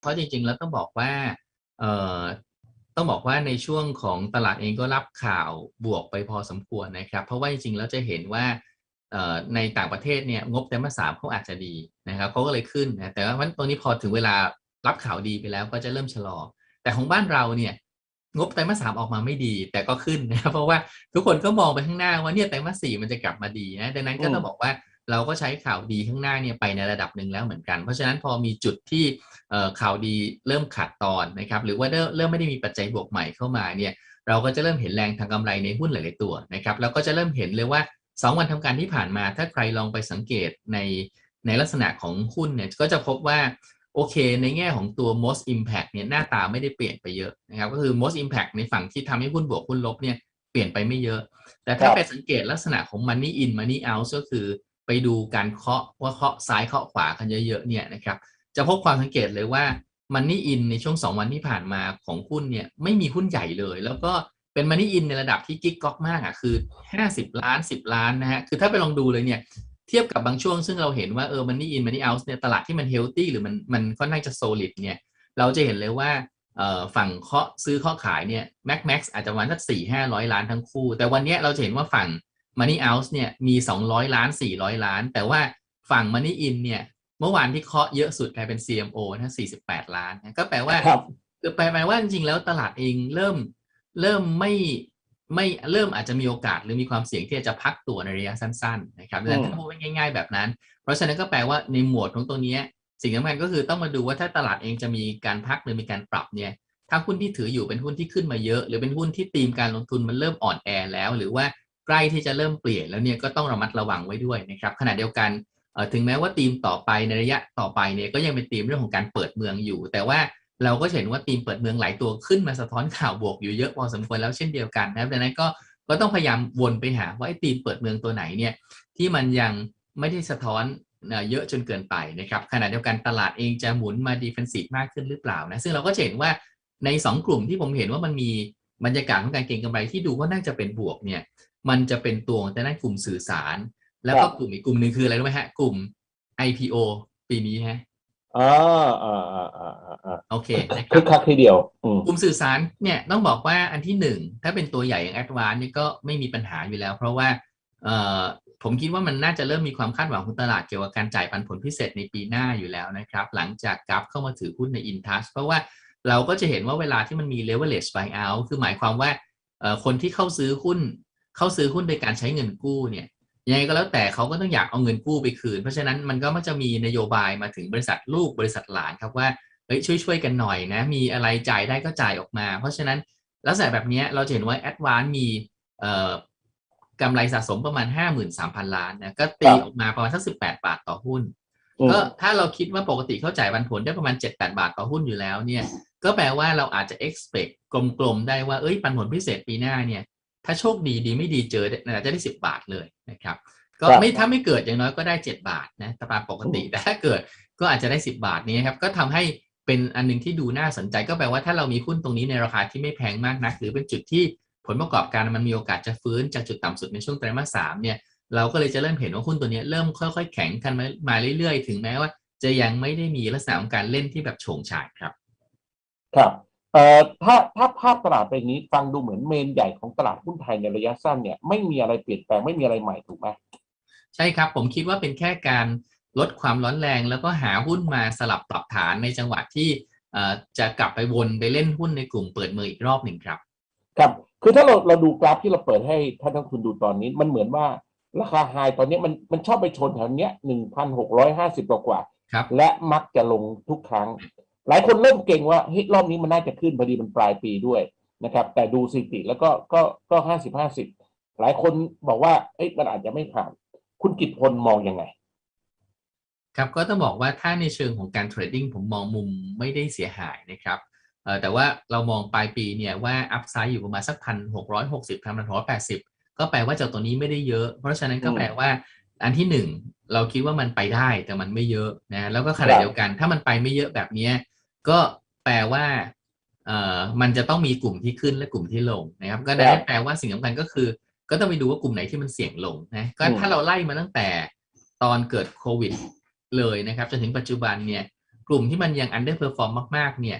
เพราะจริงๆแล้วต้องบอกว่าเอ่อต้องบอกว่าในช่วงของตลาดเองก็รับข่าวบวกไปพอสมควรนะครับ เพราะว่าจริงๆแล้วจะเห็นว่าในต่างประเทศเนี่ยงบไตรมาสสามเขาอาจจะดีนะครับเขาก็เลยขึ้นนะแต่ว่าวันตรงนี้พอถึงเวลารับข่าวดีไปแล้วก็จะเริ่มชะลอ แต่ของบ้านเราเนี่ยงบไตรมาสสามออกมาไม่ดี แต่ก็ขึ้นนะครับเพราะว่าทุกคนก็มองไปข้างหน้าว่าเนี่ยไตรมาสสี่มันจะกลับมาดีนะดังนั้นก็ต้องบอกว่า เราก็ใช้ข่าวดีข้างหน้าเนี่ยไปในระดับหนึ่งแล้วเหมือนกัน เพราะฉะนั้นพอมีจุดที่เอ่อข่าวดีเริ่มขาดตอนนะครับหรือว่าเริ่มเริ่มไม่ได้มีปัจจัยบวกใหม่เข้ามาเนี่ยเราก็จะเริ่มเห็นแรงทางกำไรในหุ้นหลาย ๆ ตัวนะครับแล้วก็จะเริ่มเห็นเลยว่า 2 วันทำการที่ผ่านมา ถ้าใครลองไปสังเกตในในลักษณะของหุ้นเนี่ยก็จะพบว่าโอเค ในแง่ของตัว most impact เนี่ยหน้าตาไม่ได้เปลี่ยนไปเยอะนะครับก็คือ most impact ในฝั่งที่ทำให้หุ้นบวกหุ้นลบเนี่ยเปลี่ยนไปไม่เยอะ แต่ถ้าครับไปสังเกตลักษณะของ money in money out ก็คือ ไปดูการเคาะว่าเคาะซ้ายเคาะขวากันเยอะๆเนี่ยนะครับจะพบความสังเกตเลยว่า money in ในช่วง 2 วันที่ผ่านมาของหุ้นเนี่ยไม่มีหุ้นใหญ่เลย แล้วก็เป็น money in ในระดับที่กิ๊กก๊อกมากอะคือ 50 ล้าน 10 ล้านนะฮะคือถ้าไปลองดูเลยเนี่ยเทียบกับบางช่วงซึ่งเราเห็นว่าเออ money in money out เนี่ยตลาดที่มัน healthy หรือมันมันค่อนข้างจะ solid เนี่ยเราจะเห็นเลยว่าฝั่งเคาะซื้อเคาะขายเนี่ย max max อาจจะวันสักสี่ห้าร้อยล้านทั้งคู่ แต่วันเนี้เราจะเห็นว่าฝั่ง money out เนี่ยมี 200 ล้าน 400 ล้าน แต่ว่าฝั่ง money in เนี่ยเมื่อวานที่เคาะเยอะสุดกลายเป็น CMO นะ48 ล้านนะก็แปลว่าครับคือแปลว่าจริงๆแล้วตลาดเองเริ่มเริ่มไม่ไม่เริ่มอาจจะมีโอกาสหรือมีความเสี่ยงที่จะพักตัวในระยะสั้นๆนะครับดังนั้นอืมถ้าพูดง่ายๆแบบนั้น เพราะฉะนั้นก็แปลว่าในหมวดของตัวเนี้ยสิ่งสำคัญก็คือต้องมาดูว่าถ้าตลาดเองจะมีการพักหรือมีการปรับเนี่ยถ้าหุ้นที่ถืออยู่เป็นหุ้นที่ขึ้นมาเยอะ หรือเป็นหุ้นที่ตีมการลงทุนมันเริ่มอ่อนแอแล้ว หรือว่า ใกล้ที่จะเริ่มเปลี่ยนแล้วเนี่ยก็ต้องระมัดระวังไว้ด้วยนะครับขณะเดียวกันถึงแม้ว่าธีมต่อไปในระยะต่อไปเนี่ยก็ยังเป็นธีมเรื่องของการเปิดเมืองอยู่ แต่ว่าเราก็เห็นว่าธีมเปิดเมืองหลายตัวขึ้นมาสะท้อนข่าวบวกอยู่เยอะพอสมควรแล้วเช่นเดียวกันนะครับดังนั้นก็ก็ต้องพยายามวนไปหาว่าไอ้ธีมเปิดเมืองตัวไหนเนี่ยที่มันยังไม่ได้สะท้อนเยอะจนเกินไปนะครับขณะเดียวกันตลาดเองจะหมุนมาดีเฟนซีฟมากขึ้นหรือเปล่านะซึ่งเราก็เห็นว่าในสองกลุ่มที่ผมเห็นว่ามันมี บรรยากาศของการเก็งกำไรที่ดูว่าน่าจะเป็นบวกเนี่ย มันจะเป็นตัวของแต่ด้านกลุ่มสื่อสาร แล้วก็กลุ่มอีกกลุ่มหนึ่งคืออะไรรู้ไหมฮะ กลุ่ม IPO ปีนี้ฮะอ่าอ่าอ่าอ่าอ่าอ่าโอเคนะคคึรักบคักทีเดียวอืมกลุ่มสื่อสารเนี่ยต้องบอกว่าอันที่หนึ่งถ้าเป็นตัวใหญ่อย่าง a d v a n c e เนี่ยก็ไม่มีปัญหาอยู่แล้ว เพราะว่าเอ่อผมคิดว่ามันน่าจะเริ่มมีความคาดหวังของตลาดเกี่ยวกับการจ่ายปันผลพิเศษในปีหน้าอยู่แล้วนะครับ หลังจากกราฟเข้ามาถือหุ้นใน Intouch เพราะว่า เราก็จะเห็นว่าเวลาที่มันมี leverage buyout คือหมายความว่าเอ่อคนที่เข้าซื้อหุ้น เข้าซื้อหุ้นโดยการใช้เงินกู้เนี่ยยังไงก็แล้วแต่เขาก็ต้องอยากเอาเงินกู้ไปคืน เพราะฉะนั้นมันก็มักจะมีนโยบายมาถึงบริษัทลูกบริษัทหลานครับว่าเฮ้ยช่วยช่วยๆกันหน่อยนะมีอะไรจ่ายได้ก็จ่ายออกมา เพราะฉะนั้นลักษณะแบบเนี้ยเราจะเห็นว่าแอดวานมีเอ่อกำไรสะสมประมาณ 53,000 ล้านนะก็ตีครับออกมาประมาณสัก18 บาทต่อหุ้นอืมก็ถ้าเราคิดว่าปกติเขาจ่ายปันผลได้ประมาณ 7-8 บาทต่อหุ้นอยู่แล้วเนี่ย ก็แปลว่าเราอาจจะ expect กลมๆได้ว่าเอ้ยปันผลพิเศษปีหน้าเนี่ย ถ้าโชคดีดีไม่ดีเจออาจจะได้10บาทเลยนะครับ ก็ครับไม่ถ้าไม่เกิดอย่างน้อยก็ได้7บาทนะตามปกติแต่ถ้าเกิดก็อาจจะได้10บาทนี้ครับ ก็ทำให้เป็นอันหนึงที่ดูน่าสนใจก็แปลว่าถ้าเรามีหุ้นตรงนี้ในราคาที่ไม่แพงมากนัก หรือเป็นจุดที่ผลประกอบการมันมีโอกาสจะฟื้นจากจุดต่ำสุดในช่วงไตรมาสสามเนี่ยเราก็เลยจะเริ่มเห็นว่าหุ้นตัวเนี้ยเริ่มค่อย ๆ แข็งกันมามาเรื่อยๆ ถึงแม้ว่า จะยังไม่ได้มีลักษณะของการเล่นที่แบบโฉงฉายครับ ครับเอ่อถ้าถ้าภาพตลาดเป็นอย่างนี้ฟังดูเหมือนเมนใหญ่ของตลาดหุ้นไทยในระยะสั้นเนี่ยไม่มีอะไรเปลี่ยนแปลงไม่มีอะไรใหม่ถูกไหมใช่ครับผมคิดว่าเป็นแค่การลดความร้อนแรง แล้วก็หาหุ้นมาสลับปรับฐานในจังหวะที่เอ่อจะกลับไปวนไปเล่นหุ้นในกลุ่มเปิดมืออีกรอบหนึ่งครับครับคือถ้าเราเราดูกราฟที่เราเปิดให้ท่านนักลงทุนดูตอนนี้มันเหมือนว่าราคาไฮตอนนี้มันมันชอบไปชนแถวเนี้ยหนึ่งพันหกร้อยห้าสิบกว่าครับๆและมักจะลงทุกครั้ง หลายคนเริ่มเก่งว่าเฮ้ยรอบนี้มันน่าจะขึ้นพอดีมันปลายปีด้วยนะครับ แต่ดูสถิติแล้วก็ก็ก็ห้าสิบห้าสิบหลายคนบอกว่าเอ้ยมันอาจจะไม่ผ่าน คุณกิตพลมองยังไง ครับก็ต้องบอกว่าถ้าในเชิงของการเทรดดิ้งผมมองมุมไม่ได้เสียหายนะครับเอ่อแต่ว่าเรามองปลายปีเนี่ยว่าอัพไซด์อยู่ประมาณสักพันหกร้อยหกสิบพันหกร้อยแปดสิบก็แปลว่าจากตัวนี้ไม่ได้เยอะ เพราะฉะนั้นก็อืมแปลว่าอันที่หนึ่งเราคิดว่ามันไปได้แต่มันไม่เยอะนะแล้วก็ขคณะรับเดียวกัน ถ้ามันไปไม่เยอะแบบเนี้ย ก็แปลว่าเอ่อมันจะต้องมีกลุ่มที่ขึ้นและกลุ่มที่ลงนะครับ ก็ได้แปลว่าสิ่งสำคัญก็คือ ก็ต้องไปดูว่ากลุ่มไหนที่มันเสี่ยงลงนะก็อืมถ้าเราไล่มาตั้งแต่ตอนเกิดโควิดเลยนะครับจนถึงปัจจุบันเนี่ย กลุ่มที่มันยัง underperform มาก ๆ เนี่ย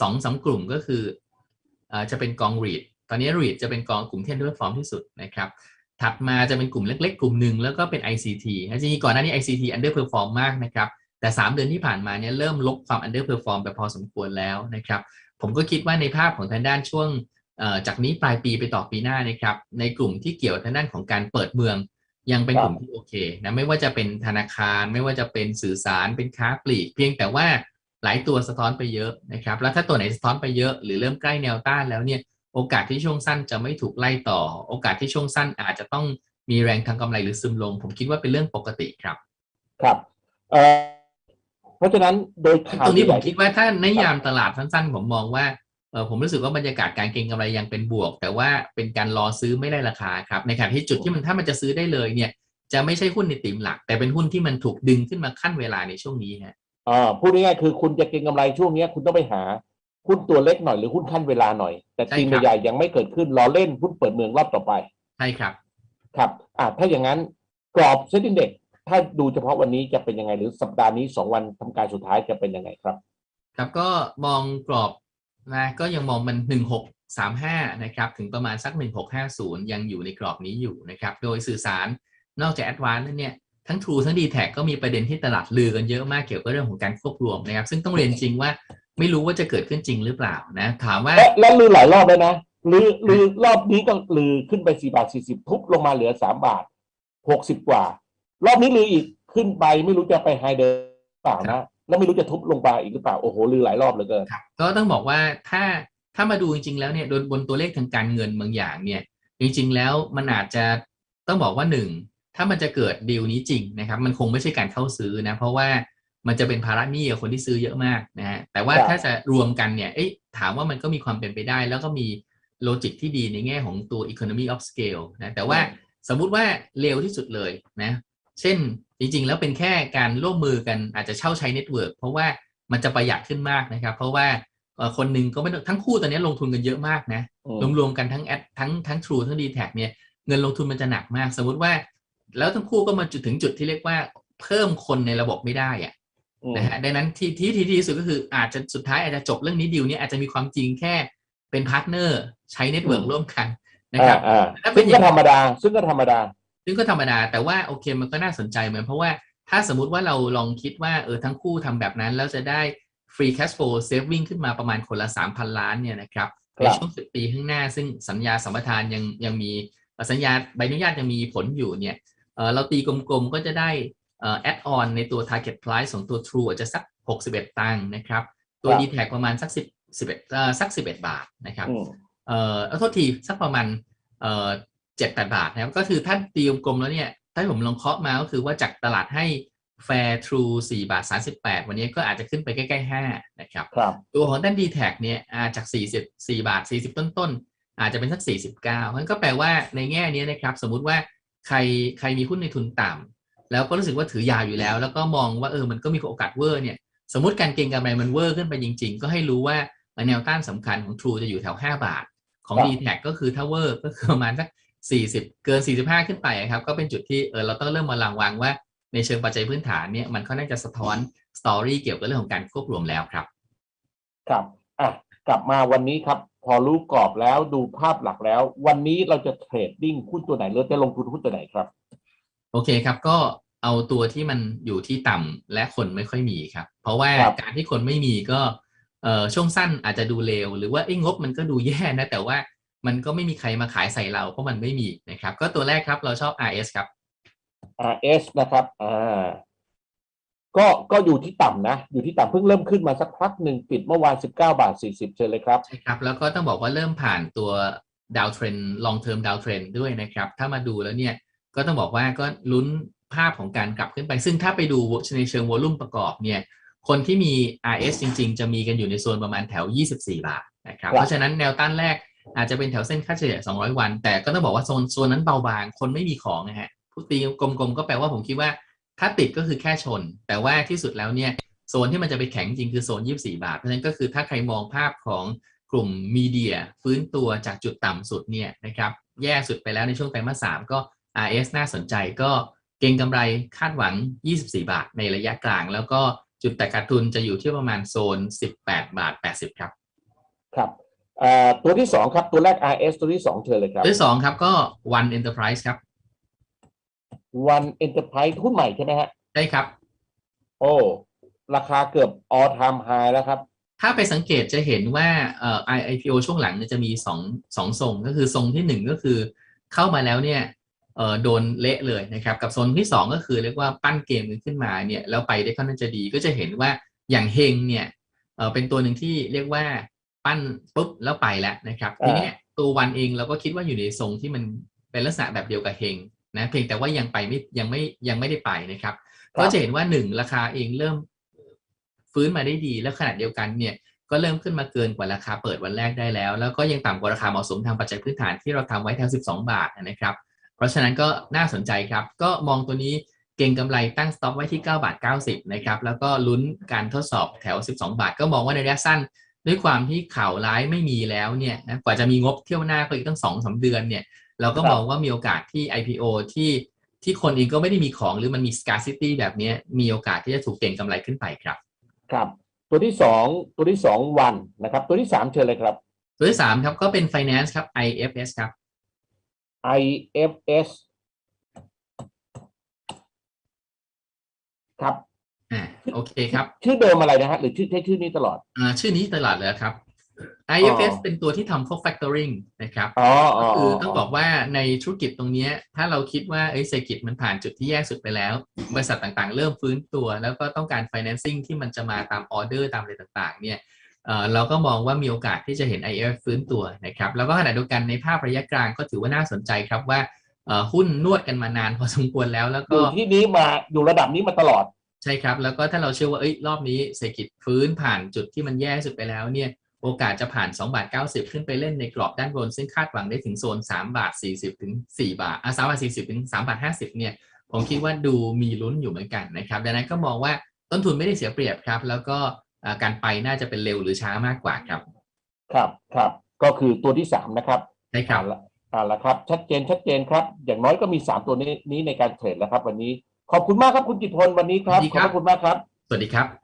สองสามกลุ่มก็คืออาจะเป็นกอง REIT ตอนนี้ REIT จะเป็นกองกลุ่มที่ underperform ที่สุดนะครับ ถัดมาจะเป็นกลุ่มเล็ก ๆ กลุ่มหนึ่งแล้วก็เป็น ICT จริงๆก่อนหน้านี้ ICT underperform มากนะครับ แต่ 3 เดือนที่ผ่านมาเนี่ยเริ่มลบความ underperform ไปพอสมควรแล้วนะครับ ผมก็คิดว่าในภาพของทางด้านช่วงจากนี้ปลายปีไปต่อปีหน้านะครับ ในกลุ่มที่เกี่ยวทางด้านของการเปิดเมืองยังเป็นกลุ่มที่โอเคนะไม่ว่าจะเป็นธนาคาร ไม่ว่าจะเป็นสื่อสารเป็นค้าปลีก เพียงแต่ว่าหลายตัวสะท้อนไปเยอะนะครับแล้วถ้าตัวไหนสะท้อนไปเยอะหรือเริ่มใกล้แนวต้านแล้วเนี่ยโอกาสที่ช่วงสั้นจะไม่ถูกไล่ต่อ โอกาสที่ช่วงสั้นอาจจะต้องมีแรงทางกำไรหรือซึมลง ผมคิดว่าเป็นเรื่องปกติครับ ครับเอ่อ เพราะฉะนั้นโดยตรงนี้ผมคิดว่าถ้าในยามตลาดสั้นๆผมมองว่าเออผมรู้สึกว่าบรรยากาศการเก็งกำไรยังเป็นบวก แต่ว่าเป็นการรอซื้อไม่ได้ราคาครับในขณะที่จุดที่มันถ้ามันจะซื้อได้เลยเนี่ย จะไม่ใช่หุ้นในติมหลัก แต่เป็นหุ้นที่มันถูกดึงขึ้นมาขั้นเวลาในช่วงนี้ฮะอ่าพูดง่ายๆคือคุณจะเก็งกำไรช่วงนี้คุณต้องไปหาหุ้นตัวเล็กหน่อยหรือหุ้นขั้นเวลาหน่อย แต่ทีมใหญ่ๆยังไม่เกิดขึ้นรอเล่นหุ้นเปิดเมืองรอบต่อไปใช่ครับ ครับอ่าถ้าอย่างนั้นกรอบเซ็นดิ้งเด็ก ถ้าดูเฉพาะวันนี้จะเป็นยังไง หรือสัปดาห์นี้สองวันทำการสุดท้ายจะเป็นยังไงครับ ครับก็มองกรอบนะก็ยังมองมัน1635นะครับถึงประมาณสัก1650ยังอยู่ในกรอบนี้อยู่นะครับโดยสื่อสารนอกจากแอดวานซ์นั้นเนี่ยทั้ง True ทั้ง d t แทก็มีประเด็นที่ตลาดลือกันเยอะมากเกี่ยวกับเรื่องของการควบรวมนะครับ ซึ่งต้องเรียนจริงว่าไม่รู้ว่าจะเกิดขึ้นจริงหรือเปล่านะ ถามว่าแล้วลือหลายรอบแล้วนะลือลือรอบนี้ก็ลือขึ้นไปสี่บาทสี่สิบทุบลงมาเหลือสามบาทหกสิบกว่า รอบนี้ลืออีกขึ้นไปไม่รู้จะไปไฮเดิมเปล่านะแล้วไม่รู้จะทุบลงไปอีกหรือเปล่าโอ้โหลือหลายรอบเหลือเกินครับก็ต้องบอกว่าถ้าถ้ามาดูจริงๆแล้วเนี่ยโดยบนตัวเลขทางการเงินบางอย่างเนี่ย จริงๆแล้วมันอาจจะต้องบอกว่าหนึ่งถ้ามันจะเกิดดีลนี้จริงนะครับ มันคงไม่ใช่การเข้าซื้อนะ เพราะว่ามันจะเป็นภาระหนี้กับคนที่ซื้อเยอะมากนะฮะแต่ว่าครับถ้าจะรวมกันเนี่ยเอ้ยถามว่ามันก็มีความเป็นไปได้ แล้วก็มีโลจิกที่ดีในแง่ของตัว economy of scale นะแต่ว่าสมมุติว่าเร็วที่สุดเลยนะ เช่นจริงๆ แล้วเป็นแค่การร่วมมือกันอาจจะเช่าใช้เน็ตเวิร์กเพราะว่ามันจะประหยัดขึ้นมากนะครับ เพราะว่าเอ่อคนหนึ่งก็ไม่ต้องทั้งคู่ตอนนี้ลงทุนกันเยอะมากนะอืมรวมๆกันทั้งแอดทั้งทั้ง True ทั้ง d t แทเนี่ยเงินลงทุนมันจะหนักมาก สมมติว่า แล้วทั้งคู่ก็มาจุดถึงจุดที่เรียกว่าเพิ่มคนในระบบไม่ได้อะอืมนะฮะดังนั้นที่ที่ที่ที่ที่สุดก็คืออาจจะสุดท้ายอาจจะจบเรื่องนี้ดีลเนี้อาจจะมีความจริงแค่เป็นพาร์ทเนอร์ใช้เน็ตเวิร์กร่วมกันนะครับอ่าถ้าเป็ซึ่นงอย่าก็งธรรมดาซึ่งก็ธรรมดา ซึ่งก็ธรรมดาแต่ว่าโอเคมันก็น่าสนใจเหมือนเพราะว่าถ้าสมมติว่าเราลองคิดว่าเออทั้งคู่ทำแบบนั้น แล้วจะได้ free cash flow saving ขึ้นมาประมาณคนละ 3,000 ล้านเนี่ยนะครับครับในช่วง10ปีข้างหน้า ซึ่งสัญญาสัมปทานยังยังมีเอ่อสัญญาใบอนุญาตยังมีผลอยู่เนี่ยเออเราตีกลมๆก็จะได้เอ่อ add on ในตัว target price ของตัว True อาจจะสัก 61 ตังค์นะครับ ตัวครับ d t แทประมาณสัก 10 11เอ่อสัก 11 บาทนะครับอืมเอ่อเอาโทษทีสักประมาณเอ่อ เจ็ดแปดบาทนะครับ ก็คือถ้าตีกลมๆแล้วเนี่ย ถ้าผมลองเคาะมาก็คือว่าจากตลาดให้แฟร์ทรูสี่บาทสาสิบแปดวันนี้ก็อาจจะขึ้นไปใกล้ๆห้านะครับครับตัวของด้านดีแท็เนี่ยอาจากสี่สิบสี่บาทสี่สิบต้นๆ อาจจะเป็นสักสี่สิบเก้ามันก็แปลว่าในแง่นี้นะครับ สมมุติว่าใครใครมีหุ้นในทุนต่ำแล้วก็รู้สึกว่าถือยาวอยู่แล้ว แล้วก็มองว่าเออมันก็มีโอกาสเวอร์เนี่ยสมมติการเก็งกำไรมันเวอร์ขึ้นไปจริง ๆ ก็ให้รู้ว่าแนวต้านสำคัญของ True จะอยู่แถว 5 บาท ของครับ d t แทก็คือถ้าเวอร์ก็คือประมาณสัก 40 เกิน 45 ขึ้นไปอะครับก็เป็นจุดที่เออเราต้องเริ่มมาลังวางว่า ในเชิงปัจจัยพื้นฐานเนี่ยมันค่อนข้างจะสะท้อนสตอรี่เกี่ยวกับเรื่องของการควบรวมแล้วครับครับอะกลับมาวันนี้ครับ พอรู้กรอบแล้วดูภาพหลักแล้ว วันนี้เราจะเทรดดิ้งหุ้นตัวไหนหรือจะลงทุนหุ้นตัวไหนครับ โอเคครับก็เอาตัวที่มันอยู่ที่ต่ำและคนไม่ค่อยมีครับ เพราะว่าครับการที่คนไม่มีก็เอ่อช่วงสั้นอาจจะดูเลวหรือว่าไอ้งบมันก็ดูแย่นะแต่ว่า มันก็ไม่มีใครมาขายใส่เราเพราะมันไม่มีนะครับ ก็ตัวแรกครับเราชอบ RS ครับ RS นะครับอ่าก็ก็อยู่ที่ต่ำนะ อยู่ที่ต่ำเพิ่งเริ่มขึ้นมาสักพักหนึ่งปิดเมื่อวาน 19 บาท 40เชิญเลยครับใช่ครับ แล้วก็ต้องบอกว่าเริ่มผ่านตัวดาวเทรน long term ดาวเทรนด้วยนะครับ ถ้ามาดูแล้วเนี่ยก็ต้องบอกว่าก็ลุ้นภาพของการกลับขึ้นไป ซึ่งถ้าไปดูในเชิงวอลุ่มประกอบเนี่ยคนที่มี RS จริง ๆ จะมีกันอยู่ในโซนประมาณแถว 24 บาทนะครับครับเพราะฉะนั้นแนวต้านแรก อาจจะเป็นแถวเส้นค่าเฉลี่ย200 วัน แต่ก็ต้องบอกว่าโซนโซนนั้นเบาบาง คนไม่มีของนะฮะพูดตีกลมๆก็แปลว่าผมคิดว่า ถ้าติดก็คือแค่ชน แต่ว่าที่สุดแล้วเนี่ยโซนที่มันจะไปแข็งจริงคือโซน 24 บาท เพราะฉะนั้นก็คือถ้าใครมองภาพของกลุ่มมีเดียฟื้นตัวจากจุดต่ำสุดเนี่ยนะครับแย่สุดไปแล้วในช่วงไตรมาสสามก็ RS น่าสนใจก็เก็งกำไรคาดหวัง 24 บาทในระยะกลาง แล้วก็จุดแตกขาดทุนจะอยู่ที่ประมาณโซน 18 บาท 80 ครับ ครับ อ่อตัวที่สองครับตัวแรก RS ตัวที่สองเชิญเลยครับตัวที่สองครับก็ One Enterprise ครับ One Enterprise หุ้นใหม่ใช่ไหมฮะได้ครับ โอ้ ราคาเกือบ all time high แล้วครับ ถ้าไปสังเกตจะเห็นว่าเอ่อ IPO ช่วงหลังเนี่ยจะมีสองสองทรงก็คือทรงที่หนึ่งก็คือเข้ามาแล้วเนี่ยเอ่อโดนเละเลยนะครับกับทรงที่สองก็คือเรียกว่าปั้นเกมกันขึ้นมาเนี่ยแล้วไปได้ค่อนข้างจะดีก็จะเห็นว่าอย่างเฮงเนี่ยเอ่อเป็นตัวหนึ่งที่เรียกว่า ปั้นปุ๊บแล้วไปแล้วนะครับอ่าทีเนี้ยตัววันเองเราก็คิดว่าอยู่ในทรงที่มันเป็นลักษณะแบบเดียวกับเฮงนะเพียงแต่ว่ายังไปไม่ยังไม่ยังไม่ได้ไปนะครับ ก็จะเห็นว่าหนึ่งราคาเองเริ่มฟื้นมาได้ดีแล้วขณะเดียวกันเนี่ยก็เริ่มขึ้นมาเกินกว่าราคาเปิดวันแรกได้แล้ว แล้วก็ยังต่ำกว่าราคาเหมาะสมทางปัจจัยพื้นฐานที่เราทำไว้แถว12 บาทนะครับ เพราะฉะนั้นก็น่าสนใจครับ ก็มองตัวนี้เก่งกำไรตั้งสต็อปไว้ที่9บาท90นะครับแล้วก็ลุ้นการทดสอบแถว 12 บาท ก็มองว่าในระยะสั้น ด้วยความที่ข่าวร้ายไม่มีแล้วเนี่ยนะกว่าจะมีงบเที่ยวหน้าก็อีกตั้งสองสาเดือนเนี่ย เราก็ครับมองว่ามีโอกาสที่ IPO ที่ที่คนเองก็ไม่ได้มีของหรือมันมี scarcity แบบเนี้ยมีโอกาสที่จะถูกเก่งกำไรขึ้นไปครับ ครับ ตัวที่สองตัวที่สองวันนะครับ ตัวที่สามเชิญเลยครับ ตัวที่สามครับก็เป็น finance ครับ IFS ครับ IFS ครับอ่า โอเคครับชื่อเดิมอะไรนะฮะหรือชื่อใช้ชื่อนี้ตลอดอ่าชื่อนี้ตลาดเลยครับ IFS อ๋อเป็นตัวที่ทำพวก factoring นะครับอ๋ออ๋ก็อคือต้องบอกว่าในธุรกิจตรงเนี้ยถ้าเราคิดว่าเอ้ยเศรษฐกิจมันผ่านจุดที่แย่สุดไปแล้ว บริษัทต่างๆ เริ่มฟื้นตัว แล้วก็ต้องการ financing ที่มันจะมาตามออเดอร์ตามอะไรต่างๆ เนี่ยเอ่อเราก็มองว่ามีโอกาสที่จะเห็น IFS ฟื้นตัวนะครับ แล้วก็ขณะเดียวกันในภาพระยะกลางก็ถือว่าน่าสนใจครับว่าเอ่อหุ้นนวดกันมานานพอสมควรแล้วแล้วอก็ยู่ที่นี้มาอยู่ระดับนี้มาตลอด ใช่ครับ แล้วก็ถ้าเราเชื่อว่าเอ้ยรอบนี้เศรษฐกิจฟื้นผ่านจุดที่มันแย่สุดไปแล้วเนี่ยโอกาสจะผ่าน2บาท90 ขึ้นไปเล่นในกรอบด้านบน ซึ่งคาดหวังได้ถึงโซน3บาท40ถึง4บาทอะ3บาท40ถึง3บาท50เนี่ยผมคิดว่าดูมีลุ้นอยู่เหมือนกันนะครับดังนั้นก็มองว่าต้นทุนไม่ได้เสียเปรียบครับ แล้วก็อ่าการไปน่าจะเป็นเร็วหรือช้ามากกว่าครับ ครับครับก็คือตัวที่สามนะครับใช่ครับอ่าละอ่าละครับ ชัดเจนชัดเจนครับ อย่างน้อยก็มีสามตัวนี้นี้ในการเทรดแล้วครับ วันนี้ ขอบคุณมากครับคุณจิตรพลวันนี้ครับ ยินดีขคอรับบพระคุณมากครับ สวัสดีครับ